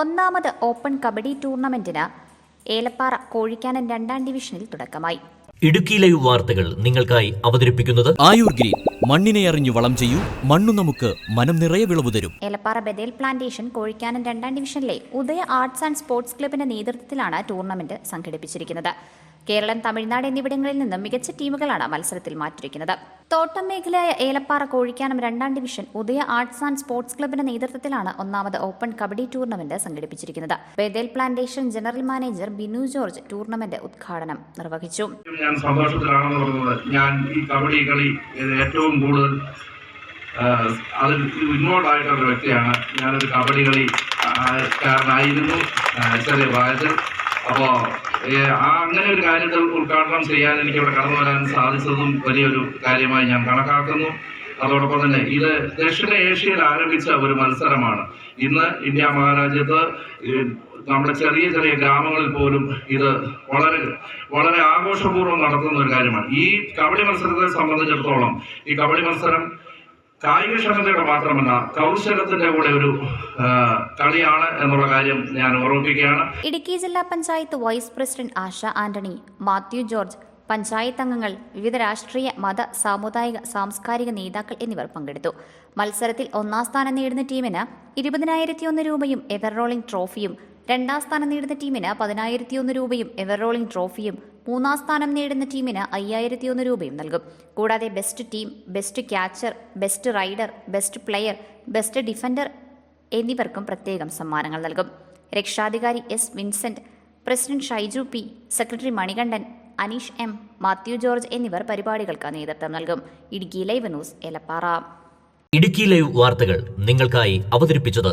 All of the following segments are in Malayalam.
ഒന്നാമത് ഓപ്പൺ കബഡി ടൂർണമെന്റിന് ഏലപ്പാറ കോഴിക്കാനൻ രണ്ടാം ഡിവിഷനിൽ തുടക്കമായി. ഇടുക്കി ലൈവ് വാർത്തകൾ നിങ്ങൾക്കായി അവതരിപ്പിക്കുന്നത് ആയുർ ഗ്രീൻ. മണ്ണിനെ അറിഞ്ഞു വളം ചെയ്യൂ. മണ്ണു നമുക്ക് മനം നിറയെ വിളവ് തരും. ഏലപ്പാറ ബദേൽ പ്ലാന്റേഷൻ കോഴിക്കാനം രണ്ടാം ഡിവിഷനിലെ ഉദയ ആർട്സ് ആൻഡ് സ്പോർട്സ് ക്ലബിന്റെ നേതൃത്വത്തിലാണ് ടൂർണമെന്റ് സംഘടിപ്പിച്ചിരിക്കുന്നത്. കേരളം തമിഴ്നാട് എന്നിവിടങ്ങളിൽ നിന്നും മികച്ച ടീമുകളാണ് മത്സരത്തിൽ മാറ്റിരിക്കുന്നത് തോട്ടം മേഖലയായ ഏലപ്പാറ കോഴിക്കാനം രണ്ടാം division Udaya arts and sports ക്ലബിന്റെ നേതൃത്വത്തിലാണ് ഒന്നാമത് ഓപ്പൺ കബഡി ടൂർണമെന്റ് സംഘടിപ്പിച്ചിരിക്കുന്നത്. Bethel plantation general manager Binu George tournament ഉദ്ഘാടനം നിർവഹിച്ചു. ഞാൻ സന്തോഷത്തിലാണെന്ന് പറഞ്ഞത് ഞാൻ ഈ കബഡി കളി ഏറ്റവും കൂടുതൽ അതിൽ ആയിട്ടുള്ള വ്യക്തിയാണ്. ഞാനൊരു കബഡി കളി കാരനായിരുന്നു ചെറിയ പ്രായത്തിൽ. അപ്പോൾ ആ അങ്ങനെ ഒരു കാര്യത്തിൽ ഉദ്ഘാടനം ചെയ്യാൻ എനിക്ക് ഇവിടെ കടന്നു വരാൻ സാധിച്ചതും വലിയൊരു കാര്യമായി ഞാൻ കണക്കാക്കുന്നു. അതോടൊപ്പം തന്നെ ഇത് ദക്ഷിണ ഏഷ്യയിൽ ആരംഭിച്ച ഒരു മത്സരമാണ്. ഇന്ന് ഇന്ത്യ മഹാരാജ്യത്ത് നമ്മുടെ ചെറിയ ചെറിയ ഗ്രാമങ്ങളിൽ പോലും ഇത് വളരെ വളരെ ആഘോഷപൂർവം നടത്തുന്ന ഒരു കാര്യമാണ്. ഈ കബഡി മത്സരത്തെ സംബന്ധിച്ചിടത്തോളം ഈ കബഡി മത്സരം കായികക്ഷമതയുടെ മാത്രമല്ല കൗശലത്തിന്റെ കൂടെ ഒരു കളിയാണ് എന്നുള്ള കാര്യം ഞാൻ ഓർമ്മിപ്പിക്കുകയാണ്. ഇടുക്കി ജില്ലാ panchayat vice president Asha Antony Mathew George panchayat അംഗങ്ങൾ വിവിധ രാഷ്ട്രീയ മത സാമുദായിക സാംസ്കാരിക നേതാക്കൾ എന്നിവർ പങ്കെടുത്തു. മത്സരത്തിൽ ഒന്നാം സ്ഥാനം നേടുന്ന ടീമിന് ഇരുപതിനായിരത്തി ഒന്ന് രൂപയും എവർ റോളിംഗ് ട്രോഫിയും രണ്ടാം സ്ഥാനം നേടുന്ന ടീമിന് പതിനായിരത്തി ഒന്ന് രൂപയും എവർ റോളിംഗ് ട്രോഫിയും മൂന്നാം സ്ഥാനം നേടുന്ന ടീമിന് അയ്യായിരത്തി ഒന്ന് രൂപയും നൽകും. കൂടാതെ best team best catcher best raider best player best defender എന്നിവർക്കും പ്രത്യേകം സമ്മാനങ്ങൾ നൽകും. രക്ഷാധികാരി S Vincent president Shaiju P secretary Manikandan Aneesh M Mathew George എന്നിവർ പരിപാടികൾക്ക് നേതൃത്വം നൽകും. Idukki live news Elappara Idukki live വാർത്തകൾ നിങ്ങൾക്കായി അവതരിപ്പിച്ചത്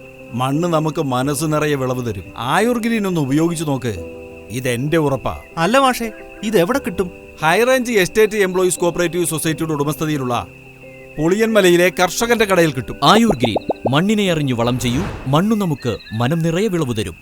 മണ്ണ് നമുക്ക് മനസ്സ് നിറയെ വിളവ് തരും. ആയുർഗ്രീൻ ഒന്ന് ഉപയോഗിച്ചു നോക്ക്. ഇത് ഇതെന്റെ ഉറപ്പാ. അല്ല മാഷേ ഇത് എവിടെ കിട്ടും? ഹൈറേഞ്ച് എസ്റ്റേറ്റ് എംപ്ലോയീസ് കോപ്പറേറ്റീവ് സൊസൈറ്റിയുടെ ഉടമസ്ഥതയിലുള്ള പുളിയൻമലയിലെ കർഷകന്റെ കടയിൽ കിട്ടും. ആയുർഗ്രീൻ മണ്ണിനെ അറിഞ്ഞു വളം ചെയ്യൂ മണ്ണു നമുക്ക് മനം നിറയെ വിളവ് തരും.